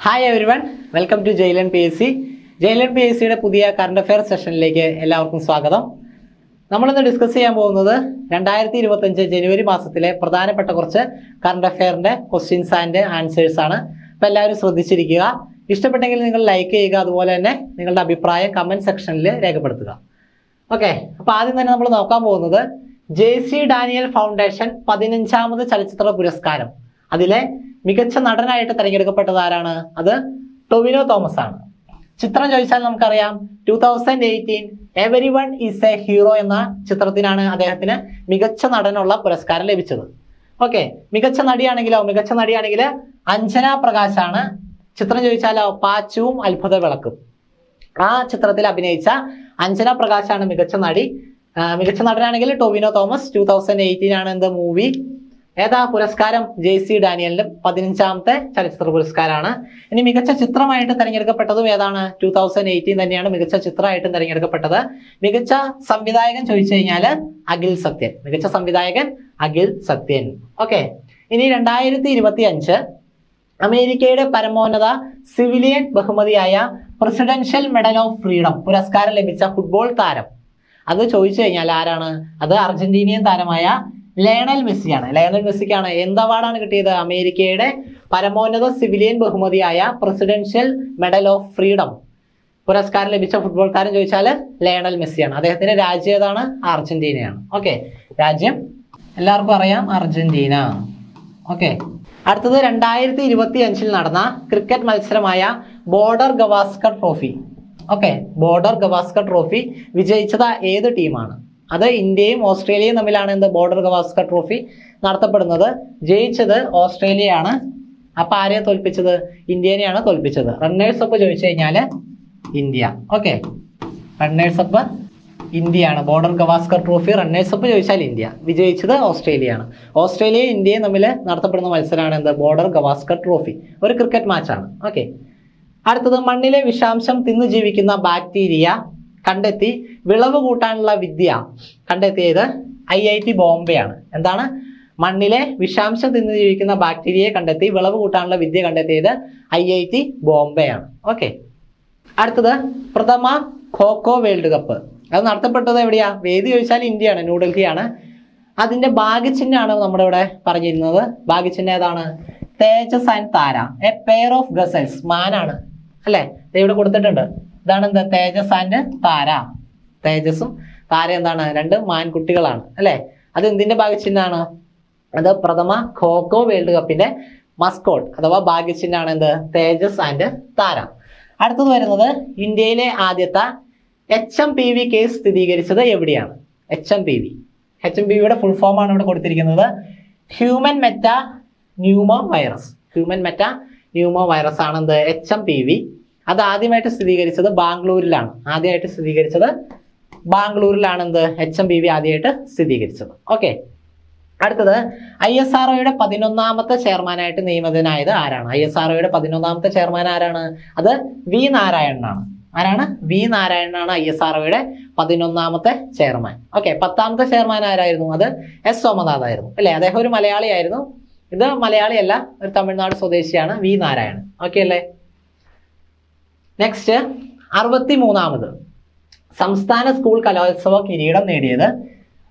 Hi every one welcome to ജയിലൻ P S C ജയിലൻ P S സിയുടെ പുതിയ current affair സെഷനിലേക്ക് എല്ലാവർക്കും സ്വാഗതം. നമ്മളിന്ന് ഡിസ്കസ് ചെയ്യാൻ പോകുന്നത് രണ്ടായിരത്തി ഇരുപത്തഞ്ച് ജനുവരി മാസത്തിലെ പ്രധാനപ്പെട്ട കുറച്ച് കറണ്ട് അഫയറിന്റെ ക്വസ്റ്റ്യൻസ് ആൻഡ് ആൻസേഴ്സ് ആണ്. അപ്പോൾ എല്ലാവരും ശ്രദ്ധിച്ചിരിക്കുക. ഇഷ്ടപ്പെട്ടെങ്കിൽ നിങ്ങൾ ലൈക്ക് ചെയ്യുക അതുപോലെ തന്നെ നിങ്ങളുടെ അഭിപ്രായം കമന്റ് സെക്ഷനിൽ രേഖപ്പെടുത്തുക. ഓക്കെ അപ്പോൾ ആദ്യം തന്നെ നമ്മൾ നോക്കാൻ പോകുന്നത് ജെ സി ഡാനിയൽ ഫൗണ്ടേഷൻ പതിനഞ്ചാമത് ചലച്ചിത്ര പുരസ്കാരം. അതിലെ മികച്ച നടനായിട്ട് തിരഞ്ഞെടുക്കപ്പെട്ടത് ആരാണ്? അത് ടൊവിനോ തോമസ് ആണ്. ചിത്രം ചോദിച്ചാൽ നമുക്കറിയാം two thousand eighteen every one is a hero എന്ന ചിത്രത്തിനാണ് അദ്ദേഹത്തിന് മികച്ച നടനുള്ള പുരസ്കാരം ലഭിച്ചത്. ഓക്കെ മികച്ച നടിയാണെങ്കിലോ മികച്ച നടിയാണെങ്കിൽ അഞ്ജന പ്രകാശാണ്. ചിത്രം ചോദിച്ചാലോ പാച്ചുവും അത്ഭുത വിളക്കും. ആ ചിത്രത്തിൽ അഭിനയിച്ച അഞ്ജന പ്രകാശാണ് മികച്ച നടി. മികച്ച നടനാണെങ്കിൽ Tovino Thomas two thousand eighteen ആണ് എന്ത് മൂവി ഏതാ പുരസ്കാരം? ജെ സി ഡാനിയലിന്റെ പതിനഞ്ചാമത്തെ ചലച്ചിത്ര പുരസ്കാരമാണ്. ഇനി മികച്ച ചിത്രമായിട്ട് തിരഞ്ഞെടുക്കപ്പെട്ടതും ഏതാണ്? ടൂ തൗസൻഡ് എയ്റ്റീൻ തന്നെയാണ് മികച്ച ചിത്രമായിട്ടും തിരഞ്ഞെടുക്കപ്പെട്ടത്. മികച്ച സംവിധായകൻ ചോദിച്ചു കഴിഞ്ഞാൽ അഖിൽ സത്യൻ. മികച്ച സംവിധായകൻ അഖിൽ സത്യൻ. ഓക്കെ ഇനി രണ്ടായിരത്തി ഇരുപത്തി അഞ്ച് അമേരിക്കയുടെ പരമോന്നത സിവിലിയൻ ബഹുമതിയായ പ്രസിഡൻഷ്യൽ മെഡൽ ഓഫ് ഫ്രീഡം പുരസ്കാരം ലഭിച്ച ഫുട്ബോൾ താരം. അത് ചോദിച്ചു കഴിഞ്ഞാൽ ആരാണ്? അത് അർജന്റീനിയൻ താരമായ ലയണൽ മെസ്സിയാണ്. ലയണൽ മെസ്സിക്കാണ് എന്ത് അവാർഡാണ് കിട്ടിയത്? അമേരിക്കയുടെ പരമോന്നത സിവിലിയൻ ബഹുമതിയായ പ്രസിഡൻഷ്യൽ മെഡൽ ഓഫ് ഫ്രീഡം. പുരസ്കാരം ലഭിച്ച ഫുട്ബോൾ താരം ചോദിച്ചാൽ ലയണൽ മെസ്സിയാണ്. അദ്ദേഹത്തിന്റെ രാജ്യം ഏതാണ്? അർജന്റീനയാണ്. ഓക്കെ. രാജ്യം? എല്ലാവർക്കും അറിയാം അർജന്റീന. ഓക്കെ. അടുത്തത് രണ്ടായിരത്തി ഇരുപത്തി അഞ്ചിൽ നടന്ന cricket മത്സരമായ Border Gavaskar trophy. Okay. Border Gavaskar trophy വിജയിച്ചത് ഏത് ടീമാണ്? അത് ഇന്ത്യയും ഓസ്ട്രേലിയയും തമ്മിലാണ് എന്ത് ബോർഡർ ഗവാസ്കർ ട്രോഫി നടത്തപ്പെടുന്നത്. ജയിച്ചത് ഓസ്ട്രേലിയയാണ്. അപ്പൊ ആരെയെ തോൽപ്പിച്ചത്? ഇന്ത്യനെയാണ് തോൽപ്പിച്ചത്. റണ്ണേഴ്സ് അപ്പ് ചോദിച്ചു കഴിഞ്ഞാൽ ഇന്ത്യ. ഓക്കെ റണ്ണേഴ്സ് അപ്പ് ഇന്ത്യയാണ്. Border Gavaskar trophy runners up ചോദിച്ചാൽ ഇന്ത്യ. വിജയിച്ചത് ഓസ്ട്രേലിയയാണ്. ഓസ്ട്രേലിയയും ഇന്ത്യയും തമ്മിൽ നടത്തപ്പെടുന്ന മത്സരമാണ് എന്ത് ബോർഡർ ഗവാസ്കർ ട്രോഫി. ഒരു ക്രിക്കറ്റ് മാച്ചാണ് ഓക്കെ അടുത്തത് മണ്ണിലെ വിഷാംശം തിന്നു ജീവിക്കുന്ന ബാക്ടീരിയ. കണ്ടെത്തി വിളവ് കൂട്ടാനുള്ള വിദ്യ കണ്ടെത്തിയത് ഐ ഐ ടി ബോംബെയാണ്. എന്താണ്? മണ്ണിലെ വിഷാംശം തിന്നു ജീവിക്കുന്ന ബാക്ടീരിയയെ കണ്ടെത്തി വിളവ് കൂട്ടാനുള്ള വിദ്യ കണ്ടെത്തിയത് ഐ ഐ ടി ബോംബെയാണ്. ഓക്കെ. അടുത്തത് പ്രഥമ ഖോഖോ വേൾഡ് കപ്പ്. അത് നടത്തപ്പെട്ടത് എവിടെയാ? വേദി ചോദിച്ചാൽ ഇന്ത്യയാണ് ന്യൂഡൽഹിയാണ്. അതിന്റെ ഭാഗ്യചിഹ്നമാണ് നമ്മുടെ ഇവിടെ പറഞ്ഞിരുന്നത്. ഭാഗ്യചിഹ്നം ഏതാണ്? Tejas and Tara a pair of gazelles മാനാണ്. അല്ലേ? ഇവിടെ കൊടുത്തിട്ടുണ്ട്. ഇതാണ് എന്താ തേജസ് ആൻഡ് താര. തേജസ്സും താര എന്താണ്? രണ്ട് മാൻകുട്ടികളാണ് അല്ലേ? അത് എന്തിന്റെ ഭാഗ്യചിഹ്നമാണ്? അത് പ്രഥമ ഖോഖോ വേൾഡ് കപ്പിന്റെ മസ്കോട്ട് അഥവാ ഭാഗ്യചിഹ്നമാണ് എന്ത്? തേജസ് ആൻഡ് താര. അടുത്തത് വരുന്നത് ഇന്ത്യയിലെ ആദ്യത്തെ H M P V case സ്ഥിരീകരിച്ചത് എവിടെയാണ്? H M P V. H M P വിയുടെ ഫുൾ ഫോം ആണ് ഇവിടെ കൊടുത്തിരിക്കുന്നത്. Human metapneumovirus. Human metapneumovirus ആണ് എന്ത്? എച്ച് എം പി വി അത് ആദ്യമായിട്ട് സ്ഥിരീകരിച്ചത് ബാംഗ്ലൂരിലാണ്. ആദ്യമായിട്ട് സ്ഥിരീകരിച്ചത് ബാംഗ്ലൂരിലാണ് എന്ത് എച്ച് എം ബി വി ആദ്യമായിട്ട് സ്ഥിരീകരിച്ചത്. ഓക്കെ അടുത്തത് ഐ എസ് ആർ ഒയുടെ പതിനൊന്നാമത്തെ ചെയർമാനായിട്ട് നിയമിതനായത് ആരാണ്? ഐ എസ് ആർ ഒയുടെ പതിനൊന്നാമത്തെ ചെയർമാൻ ആരാണ്? അത് വി നാരായണനാണ്. ആരാണ്? വി നാരായണനാണ് ഐ എസ് ആർ ഒയുടെ പതിനൊന്നാമത്തെ ചെയർമാൻ. ഓക്കെ പത്താമത്തെ ചെയർമാൻ ആരായിരുന്നു? അത് എസ് സോമനാഥ് ആയിരുന്നു. അല്ലേ? അദ്ദേഹം ഒരു മലയാളിയായിരുന്നു. ഇത് മലയാളിയല്ല ഒരു തമിഴ്നാട് സ്വദേശിയാണ് വി നാരായണൻ. ഓക്കെ അല്ലേ? നെക്സ്റ്റ് അറുപത്തി മൂന്നാമത് സംസ്ഥാന സ്കൂൾ കലോത്സവ കിരീടം നേടിയത്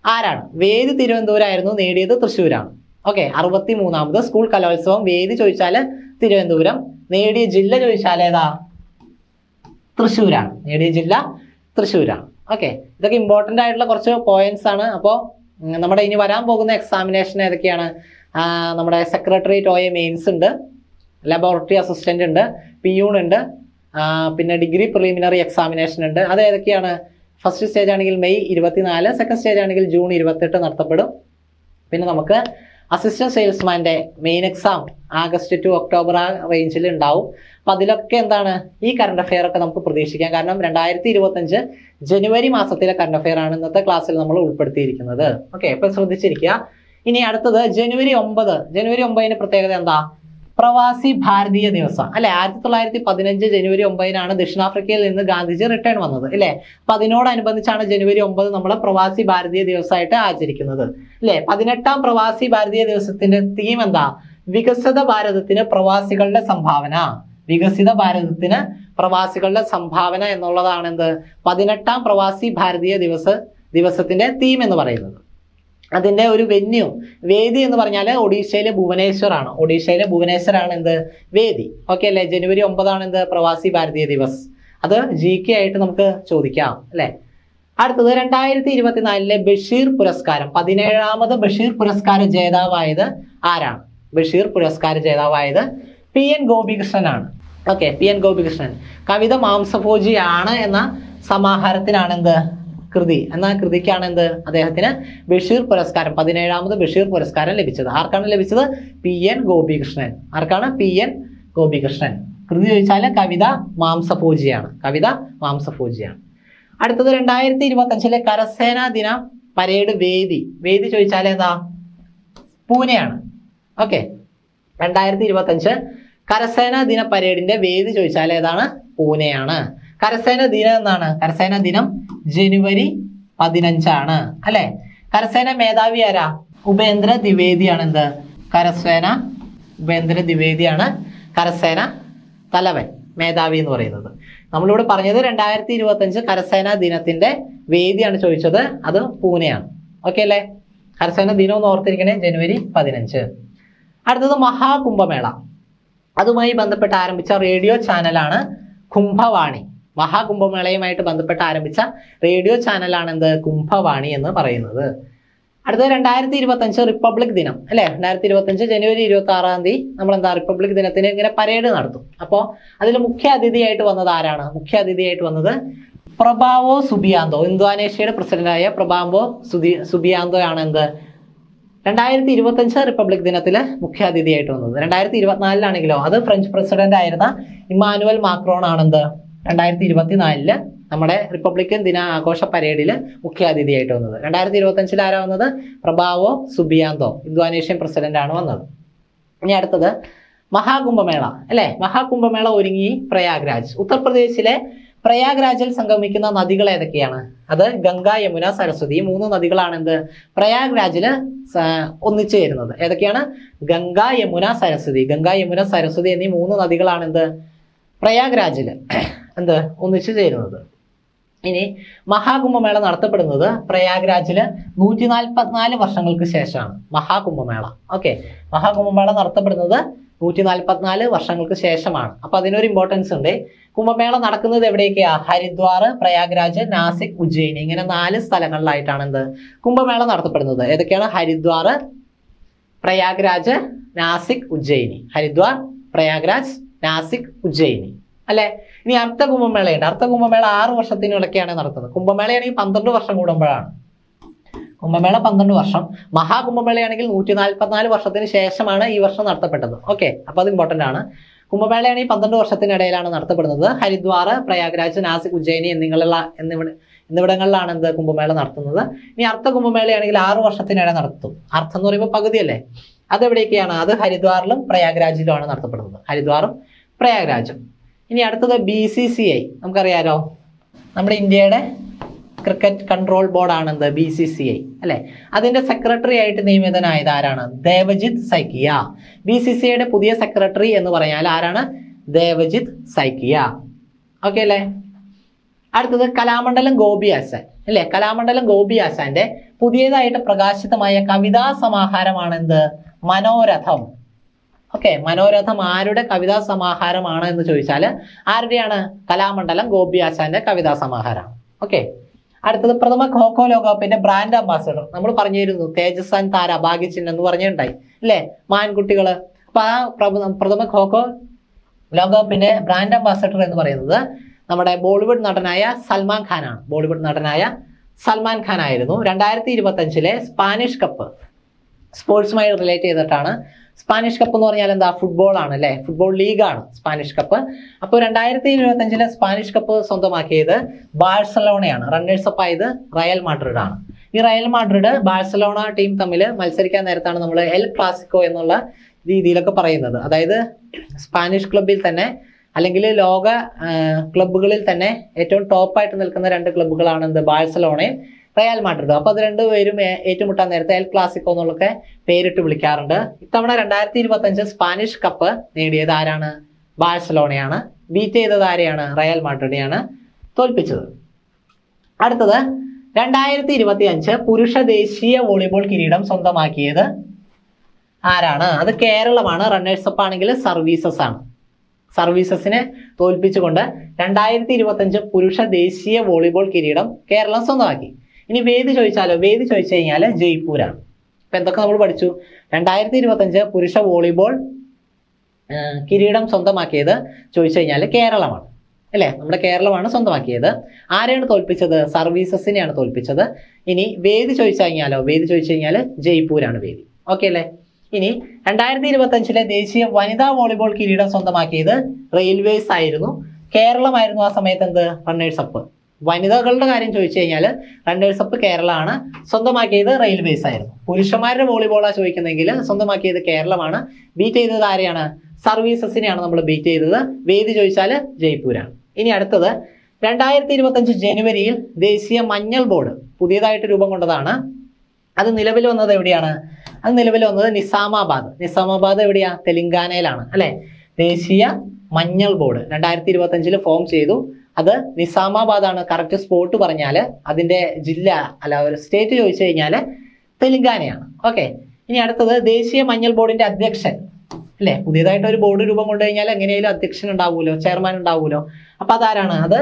ആരാണ്? വേദി തിരുവനന്തപുരമായിരുന്നു നേടിയത് തൃശ്ശൂരാണ്. ഓക്കെ അറുപത്തി മൂന്നാമത് സ്കൂൾ കലോത്സവം. വേദി ചോദിച്ചാൽ തിരുവനന്തപുരം. നേടിയ ജില്ല ചോദിച്ചാൽ ഏതാ? തൃശ്ശൂരാണ്. നേടിയ ജില്ല തൃശ്ശൂരാണ്. ഓക്കെ ഇതൊക്കെ ഇമ്പോർട്ടന്റ് ആയിട്ടുള്ള കുറച്ച് പോയിന്റ്സ് ആണ്. അപ്പോൾ നമ്മുടെ ഇനി വരാൻ പോകുന്ന എക്സാമിനേഷൻ ഏതൊക്കെയാണ്? നമ്മുടെ സെക്രട്ടറിയേറ്റ് എ മെയിൻസ് ഉണ്ട്. ലബോറട്ടറി അസിസ്റ്റന്റ് ഉണ്ട്. പിയൂൺ ഉണ്ട്. പിന്നെ ഡിഗ്രി പ്രിലിമിനറി എക്സാമിനേഷൻ ഉണ്ട്. അത് ഏതൊക്കെയാണ്? ഫസ്റ്റ് സ്റ്റേജ് ആണെങ്കിൽ മെയ് ഇരുപത്തിനാല് സെക്കൻഡ് സ്റ്റേജ് ആണെങ്കിൽ ജൂൺ ഇരുപത്തെട്ട് നടത്തപ്പെടും. പിന്നെ നമുക്ക് assistant സെയിൽസ്മാന്റെ main exam August to October ആ റേഞ്ചിൽ ഉണ്ടാവും. അപ്പം അതിലൊക്കെ എന്താണ്? ഈ കറണ്ട് അഫെയർ ഒക്കെ നമുക്ക് പ്രതീക്ഷിക്കാം. കാരണം രണ്ടായിരത്തി ഇരുപത്തഞ്ച് ജനുവരി മാസത്തിലെ കറണ്ട് അഫെയർ ആണ് ഇന്നത്തെ ക്ലാസ്സിൽ നമ്മൾ ഉൾപ്പെടുത്തിയിരിക്കുന്നത്. ഓക്കെ ഇപ്പം ശ്രദ്ധിച്ചിരിക്കുക. ഇനി അടുത്തത് ജനുവരി ഒമ്പത്. ജനുവരി ഒമ്പതിന് പ്രത്യേകത എന്താ? പ്രവാസി ഭാരതീയ ദിവസം. അല്ലെ? ആയിരത്തി തൊള്ളായിരത്തി പതിനഞ്ച് ജനുവരി ഒമ്പതിനാണ് ദക്ഷിണാഫ്രിക്കയിൽ നിന്ന് ഗാന്ധിജി റിട്ടേൺ വന്നത്. അല്ലെ? അപ്പൊ അതിനോടനുബന്ധിച്ചാണ് ജനുവരി ഒമ്പത് നമ്മൾ പ്രവാസി ഭാരതീയ ദിവസമായിട്ട് ആചരിക്കുന്നത്. അല്ലെ? പതിനെട്ടാം പ്രവാസി ഭാരതീയ ദിവസത്തിന്റെ തീം എന്താ? വികസിത ഭാരതത്തിന് പ്രവാസികളുടെ സംഭാവന. വികസിത ഭാരതത്തിന് പ്രവാസികളുടെ സംഭാവന എന്നുള്ളതാണ് എന്ത് പതിനെട്ടാം പ്രവാസി ഭാരതീയ ദിവസ ദിവസത്തിന്റെ തീം എന്ന് പറയുന്നത്. അതിന്റെ ഒരു വെന്യൂ വേദി എന്ന് പറഞ്ഞാൽ ഒഡീഷയിലെ ഭുവനേശ്വറാണ്. ഒഡീഷയിലെ ഭുവനേശ്വറാണ് എന്ത്? വേദി. ഓക്കെ അല്ലേ? ജനുവരി ഒമ്പതാണ് എന്ത്? പ്രവാസി ഭാരതീയ ദിവസ്. അത് ജി കെ ആയിട്ട് നമുക്ക് ചോദിക്കാം അല്ലേ? അടുത്തത് രണ്ടായിരത്തി ഇരുപത്തിനാലിലെ ബഷീർ പുരസ്കാരം. പതിനേഴാമത് ബഷീർ പുരസ്കാര ജേതാവായത് ആരാണ്? ബഷീർ പുരസ്കാര ജേതാവായത് P N ഗോപികൃഷ്ണനാണ്. Okay P N Gopikrishnan. കവിത മാംസഭോജിയാണ് എന്ന സമാഹാരത്തിനാണ് എന്ത്? കൃതി. എന്ന കൃതിക്കാണ് എന്ത്? അദ്ദേഹത്തിന് ബഷീർ പുരസ്കാരം പതിനേഴാമത് ബഷീർ പുരസ്കാരം ലഭിച്ചത്. ആർക്കാണ് ലഭിച്ചത്? P N Gopikrishnan. ആർക്കാണ്? P N Gopikrishnan. കൃതി ചോദിച്ചാൽ കവിത മാംസപൂജയാണ് കവിത മാംസപൂജയാണ് അടുത്തത് രണ്ടായിരത്തി ഇരുപത്തി അഞ്ചിലെ കരസേനാ ദിന പരേഡ് വേദി. വേദി ചോദിച്ചാൽ എന്താ? പൂനെയാണ്. ഓക്കെ. രണ്ടായിരത്തി ഇരുപത്തി അഞ്ച് കരസേനാ ദിന പരേഡിന്റെ വേദി ചോദിച്ചാൽ ഏതാണ്? പൂനെയാണ്. കരസേന ദിനം എന്നാണ്? കരസേന ദിനം ജനുവരി പതിനഞ്ചാണ് അല്ലെ? കരസേന മേധാവി ആരാ? ഉപേന്ദ്ര ദ്വിവേദിയാണ് എന്ത് കരസേന ഉപേന്ദ്ര ദ്വിവേദിയാണ് കരസേന തലവൻ മേധാവി എന്ന് പറയുന്നത്. നമ്മളിവിടെ പറഞ്ഞത് രണ്ടായിരത്തി ഇരുപത്തി അഞ്ച് കരസേന ദിനത്തിന്റെ വേദിയാണ് ചോദിച്ചത് അത് പൂനെയാണ്. ഓക്കെ അല്ലേ? കരസേന ദിനം എന്ന് ഓർത്തിരിക്കണേ ജനുവരി പതിനഞ്ച്. അടുത്തത് മഹാകുംഭമേള. അതുമായി ബന്ധപ്പെട്ട് ആരംഭിച്ച റേഡിയോ ചാനലാണ് കുംഭവാണി. മഹാകുംഭമേളയുമായിട്ട് ബന്ധപ്പെട്ട് ആരംഭിച്ച റേഡിയോ ചാനലാണ് എന്ത്? കുംഭവാണി എന്ന് പറയുന്നത്. അടുത്തത് രണ്ടായിരത്തി ഇരുപത്തി അഞ്ച് റിപ്പബ്ലിക് ദിനം അല്ലേ? രണ്ടായിരത്തി ഇരുപത്തി അഞ്ച് ജനുവരി ഇരുപത്തി ആറാം തീയതി നമ്മൾ എന്താ റിപ്പബ്ലിക് ദിനത്തിന് ഇങ്ങനെ പരേഡ് നടത്തും. അപ്പോൾ അതിൽ മുഖ്യ അതിഥിയായിട്ട് വന്നത് ആരാണ്? മുഖ്യ അതിഥിയായിട്ട് വന്നത് പ്രഭാവോ സുബിയാന്തോ ഇന്തോനേഷ്യയുടെ പ്രസിഡന്റായ പ്രഭാവോ സുബി സുബിയാന്തോ ആണ് എന്ത്? രണ്ടായിരത്തി ഇരുപത്തഞ്ച് റിപ്പബ്ലിക് ദിനത്തിൽ മുഖ്യ അതിഥിയായിട്ട് വന്നത്. രണ്ടായിരത്തി ഇരുപത്തിനാലിലാണെങ്കിലോ അത് ഫ്രഞ്ച് പ്രസിഡന്റ് ആയിരുന്ന ഇമ്മാനുവൽ മാക്രോൺ ആണെന്ത് രണ്ടായിരത്തി ഇരുപത്തിനാലിൽ നമ്മുടെ റിപ്പബ്ലിക്കൻ ദിന ആഘോഷ പരേഡിൽ മുഖ്യാതിഥിയായിട്ട് വന്നത്. രണ്ടായിരത്തി ഇരുപത്തഞ്ചിൽ ആരാ വന്നത്? പ്രഭാവോ സുബിയാന്തോ പ്രസിഡന്റ് ആണ് വന്നത്. ഇനി അടുത്തത് മഹാകുംഭമേള അല്ലേ? മഹാകുംഭമേള ഒരുങ്ങി പ്രയാഗ്രാജ്. ഉത്തർപ്രദേശിലെ പ്രയാഗ്രാജിൽ സംഗമിക്കുന്ന നദികൾ ഏതൊക്കെയാണ്? അത് ഗംഗ യമുന സരസ്വതി മൂന്ന് നദികളാണ് എന്ത്? പ്രയാഗ്രാജിൽ സ- ഒന്നിച്ചു ചേരുന്നത്. ഏതൊക്കെയാണ്? ഗംഗ യമുന സരസ്വതി. ഗംഗ യമുന സരസ്വതി എന്നീ മൂന്ന് നദികളാണ് എന്ത്? പ്രയാഗ്രാജിൽ. എന്ത്? ഒന്നിച്ചു ചേരുന്നത്. ഇനി മഹാകുംഭമേള നടത്തപ്പെടുന്നത് പ്രയാഗ്രാജിൽ നൂറ്റി നാൽപ്പത്തിനാല് വർഷങ്ങൾക്ക് ശേഷമാണ്. മഹാകുംഭമേള. ഓക്കെ. മഹാകുംഭമേള നടത്തപ്പെടുന്നത് നൂറ്റി നാൽപ്പത്തിനാല് വർഷങ്ങൾക്ക് ശേഷമാണ്. അപ്പൊ അതിനൊരു ഇമ്പോർട്ടൻസ് ഉണ്ട്. കുംഭമേള നടക്കുന്നത് എവിടെയൊക്കെയാ? ഹരിദ്വാർ പ്രയാഗ്രാജ് നാസിക് ഉജ്ജയിനി. ഇങ്ങനെ നാല് സ്ഥലങ്ങളിലായിട്ടാണ് എന്ത്? കുംഭമേള നടത്തപ്പെടുന്നത്. ഏതൊക്കെയാണ്? ഹരിദ്വാർ പ്രയാഗ്രാജ് നാസിക് ഉജ്ജയിനി. ഹരിദ്വാർ പ്രയാഗ്രാജ് നാസിക് ഉജ്ജയിനി. അല്ലെ? ഇനി അർത്ഥ കുംഭമേളയുണ്ട്. അർത്ഥ കുംഭമേള ആറ് വർഷത്തിനിടയ്ക്കാണ് നടത്തുന്നത്. കുംഭമേളയാണെങ്കിൽ പന്ത്രണ്ട് വർഷം കൂടുമ്പോഴാണ്. കുംഭമേള പന്ത്രണ്ട് വർഷം. മഹാകുംഭമേളയാണെങ്കിൽ നൂറ്റി നാൽപ്പത്തിനാല് വർഷത്തിന് ശേഷമാണ് ഈ വർഷം നടത്തപ്പെട്ടത്. ഓക്കെ അപ്പൊ അത് ഇമ്പോർട്ടന്റ് ആണ്. കുംഭമേളയാണെങ്കിൽ പന്ത്രണ്ട് വർഷത്തിനിടയിലാണ് നടത്തപ്പെടുന്നത്. ഹരിദ്വാർ പ്രയാഗ്രാജ് നാസിക് ഉജ്ജയിനി എന്നിങ്ങനെയുള്ള എന്നിവിടെ എന്നിവിടങ്ങളിലാണ് എന്ത് കുംഭമേള നടത്തുന്നത്. ഇനി അർത്ഥ കുംഭമേളയാണെങ്കിൽ ആറ് വർഷത്തിനിടെ നടത്തും. അർത്ഥം എന്ന് പറയുമ്പോൾ പകുതിയല്ലേ? അതെവിടെയൊക്കെയാണ് അത് ഹരിദ്വാറിലും പ്രയാഗ്രാജിലുമാണ് നടത്തപ്പെടുന്നത്. ഹരിദ്വാറും പ്രയാഗ്രാജും. ഇനി അടുത്തത് ബി സി സി ഐ നമുക്കറിയാലോ? നമ്മുടെ ഇന്ത്യയുടെ ക്രിക്കറ്റ് കൺട്രോൾ ബോർഡാണ് എന്ത് ബി സി സി ഐ അല്ലെ? അതിന്റെ സെക്രട്ടറി ആയിട്ട് നിയമിതനായത് ആരാണ്? Devajit Saikia. B C C ഐയുടെ പുതിയ സെക്രട്ടറി എന്ന് പറഞ്ഞാൽ ആരാണ്? ദേവജിത് സൈക്കിയ. ഓക്കെ അല്ലേ? അടുത്തത് കലാമണ്ഡലം ഗോപി ആശാൻ. അല്ലേ? കലാമണ്ഡലം ഗോപി ആശാന്റെ പുതിയതായിട്ട് പ്രകാശിതമായ കവിതാ സമാഹാരമാണ് എന്ത് മനോരഥം. ഓക്കെ മനോരഥം ആരുടെ കവിതാ സമാഹാരമാണ് എന്ന് ചോദിച്ചാൽ ആരുടെയാണ്? കലാമണ്ഡലം ഗോപി ആശാന്റെ കവിതാ സമാഹാരമാണ് ഓക്കെ അടുത്തത് പ്രഥമ ഖോഖോ ലോകകപ്പിന്റെ ബ്രാൻഡ് അംബാസഡർ. നമ്മൾ പറഞ്ഞിരുന്നു തേജസ്സാൻ താര ഭാഗ്യചിഹ്നം എന്ന് പറഞ്ഞിട്ടുണ്ടായി അല്ലേ? മാൻകുട്ടികൾ. അപ്പൊ ആ പ്രഥമ ഖോഖോ ലോകകപ്പിന്റെ ബ്രാൻഡ് അംബാസഡർ എന്ന് പറയുന്നത് നമ്മുടെ ബോളിവുഡ് നടനായ സൽമാൻ ഖാനാണ്. ബോളിവുഡ് നടനായ സൽമാൻ ഖാൻ ആയിരുന്നു. രണ്ടായിരത്തി ഇരുപത്തി അഞ്ചിലെ സ്പാനിഷ് കപ്പ്. സ്പോർട്സുമായി റിലേറ്റ് ചെയ്തിട്ടാണ്. സ്പാനിഷ് കപ്പ് എന്ന് പറഞ്ഞാൽ എന്താ? ഫുട്ബോൾ ആണ് അല്ലേ? ഫുട്ബോൾ ലീഗാണ് സ്പാനിഷ് കപ്പ്. അപ്പോൾ രണ്ടായിരത്തി ഇരുപത്തി അഞ്ചിലെ സ്പാനിഷ് കപ്പ് സ്വന്തമാക്കിയത് ബാഴ്സലോണയാണ്. റണ്ണേഴ്സ് അപ്പ് ആയത് റയൽ മാഡ്രിഡ് ആണ്. ഈ റയൽ മാഡ്രിഡ് ബാഴ്സലോണ ടീം തമ്മിൽ മത്സരിക്കാൻ നേരത്താണ് നമ്മൾ എൽ ക്ലാസിക്കോ എന്നുള്ള രീതിയിലൊക്കെ പറയുന്നത്. അതായത് സ്പാനിഷ് ക്ലബിൽ തന്നെ അല്ലെങ്കിൽ ലോക ക്ലബ്ബുകളിൽ തന്നെ ഏറ്റവും ടോപ്പായിട്ട് നിൽക്കുന്ന രണ്ട് ക്ലബ്ബുകളാണ് എന്ത്? ബാഴ്സലോണയും റയൽ മാഡ്രിഡ് അപ്പൊ അത് രണ്ടുപേരും ഏറ്റുമുട്ടാൻ നേരത്തെ എൽ ക്ലാസിക്കോ എന്നുള്ളൊക്കെ പേരിട്ട് വിളിക്കാറുണ്ട്. ഇത്തവണ രണ്ടായിരത്തി ഇരുപത്തി അഞ്ച് സ്പാനിഷ് കപ്പ് നേടിയത് ആരാണ്? ബാഴ്സലോണയാണ്. ബീറ്റ് ചെയ്തത് ആരെയാണ്? റയൽ മാഡ്രിഡിനെയാണ് തോൽപ്പിച്ചത്. അടുത്തത് രണ്ടായിരത്തി ഇരുപത്തി അഞ്ച് പുരുഷ ദേശീയ വോളിബോൾ കിരീടം സ്വന്തമാക്കിയത് ആരാണ്? അത് കേരളമാണ്. റണ്ണേഴ്സ് അപ്പ് ആണെങ്കിൽ സർവീസസ് ആണ്. സർവീസസിനെ തോൽപ്പിച്ചുകൊണ്ട് രണ്ടായിരത്തി ഇരുപത്തഞ്ച് പുരുഷ ദേശീയ വോളിബോൾ കിരീടം കേരളം സ്വന്തമാക്കി. ഇനി വേദി ചോദിച്ചാലോ? വേദി ചോദിച്ചു കഴിഞ്ഞാൽ ജയ്പൂരാണ് അപ്പം എന്തൊക്കെ നമ്മൾ പഠിച്ചു? രണ്ടായിരത്തി ഇരുപത്തഞ്ച് പുരുഷ വോളിബോൾ കിരീടം സ്വന്തമാക്കിയത് ചോദിച്ചു കഴിഞ്ഞാൽ കേരളമാണ്. അല്ലേ? നമ്മുടെ കേരളമാണ് സ്വന്തമാക്കിയത്. ആരെയാണ് തോൽപ്പിച്ചത്? സർവീസസിനെയാണ് തോൽപ്പിച്ചത്. ഇനി വേദി ചോദിച്ചു കഴിഞ്ഞാലോ? വേദി ചോദിച്ചു കഴിഞ്ഞാൽ ജയ്പൂരാണ് വേദി. ഓക്കെ അല്ലേ? ഇനി രണ്ടായിരത്തി ഇരുപത്തി അഞ്ചിലെ ദേശീയ വനിതാ വോളിബോൾ കിരീടം സ്വന്തമാക്കിയത് റെയിൽവേസ് ആയിരുന്നു. കേരളമായിരുന്നു ആ സമയത്ത് എന്ത്? റണ്ണേഴ്സ് അപ്പ് വനിതകളുടെ കാര്യം ചോദിച്ചു കഴിഞ്ഞാൽ റണ്ണേഴ്സ് അപ്പ് കേരളമാണ്. സ്വന്തമാക്കിയത് റെയിൽവേസ് ആയിരുന്നു. പുരുഷന്മാരുടെ വോളിബോളാണ് ചോദിക്കുന്നതെങ്കിൽ സ്വന്തമാക്കിയത് കേരളമാണ്. ബീറ്റ് ചെയ്തത് ആരെയാണ്? സർവീസസിനെയാണ് നമ്മൾ ബീറ്റ് ചെയ്തത്. വേദി ചോദിച്ചാൽ ജയ്പൂരാണ്. ഇനി അടുത്തത്. രണ്ടായിരത്തി ഇരുപത്തഞ്ച് ജനുവരിയിൽ ദേശീയ മഞ്ഞൾ ബോർഡ് പുതിയതായിട്ട് രൂപം കൊണ്ടതാണ്. അത് നിലവിൽ വന്നത് എവിടെയാണ്? അത് നിലവിൽ വന്നത് നിസാമാബാദ്. നിസാമാബാദ് എവിടെയാ? തെലങ്കാനയിലാണ്. അല്ലെ? ദേശീയ മഞ്ഞൾ ബോർഡ് രണ്ടായിരത്തി ഇരുപത്തഞ്ചിൽ ഫോം ചെയ്തു. അത് നിസാമാബാദ് ആണ് കറക്റ്റ് സ്പോട്ട് പറഞ്ഞാൽ അതിന്റെ ജില്ല അല്ല ഒരു സ്റ്റേറ്റ് ചോദിച്ചു കഴിഞ്ഞാൽ തെലുങ്കാനയാണ്. ഓക്കെ ഇനി അടുത്തത് ദേശീയ മഞ്ഞൾ ബോർഡിന്റെ അധ്യക്ഷൻ. അല്ലേ? പുതിയതായിട്ട് ഒരു ബോർഡ് രൂപം കൊണ്ടു കഴിഞ്ഞാൽ എങ്ങനെയായാലും അധ്യക്ഷൻ ഉണ്ടാവുമല്ലോ ചെയർമാൻ ഉണ്ടാവുമല്ലോ. അപ്പൊ അതാരാണ്? അത്